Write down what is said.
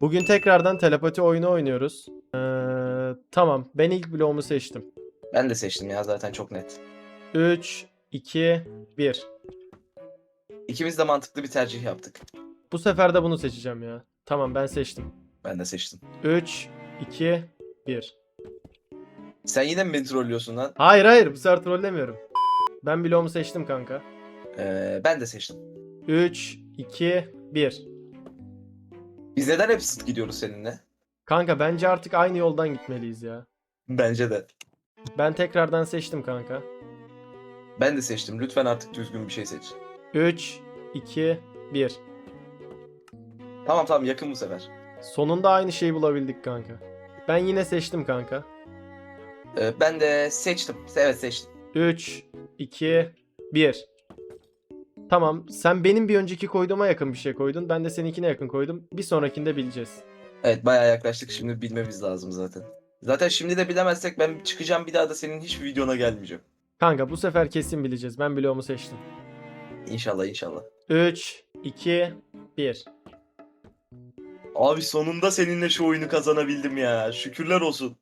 Bugün tekrardan telepati oyunu oynuyoruz. Ee, tamam ben ilk bloğumu seçtim. Ben de seçtim ya zaten çok net. 3, 2, 1. İkimiz de mantıklı bir tercih yaptık. Bu sefer de bunu seçeceğim ya. Tamam ben seçtim. Ben de seçtim. 3, 2, 1. Sen yine mi beni trollüyorsun lan? Hayır hayır bu sefer trollemiyorum. Ben bloğumu seçtim kanka. Ee, ben de seçtim. 3, 2, 1. Biz neden hep sıt gidiyoruz seninle? Kanka bence artık aynı yoldan gitmeliyiz ya. Bence de. Ben tekrardan seçtim kanka. Ben de seçtim. Lütfen artık düzgün bir şey seç. 3, 2, 1. Tamam tamam yakın bu sefer. Sonunda aynı şeyi bulabildik kanka. Ben yine seçtim kanka. Ee, ben de seçtim. Evet seçtim. 3, 2, 1. Tamam. Sen benim bir önceki koyduğuma yakın bir şey koydun. Ben de seninkine yakın koydum. Bir sonrakinde bileceğiz. Evet bayağı yaklaştık. Şimdi bilmemiz lazım zaten. Zaten şimdi de bilemezsek ben çıkacağım bir daha da senin hiçbir videona gelmeyeceğim. Kanka bu sefer kesin bileceğiz. Ben bloğumu seçtim. İnşallah inşallah. 3, 2, 1. Abi sonunda seninle şu oyunu kazanabildim ya. Şükürler olsun.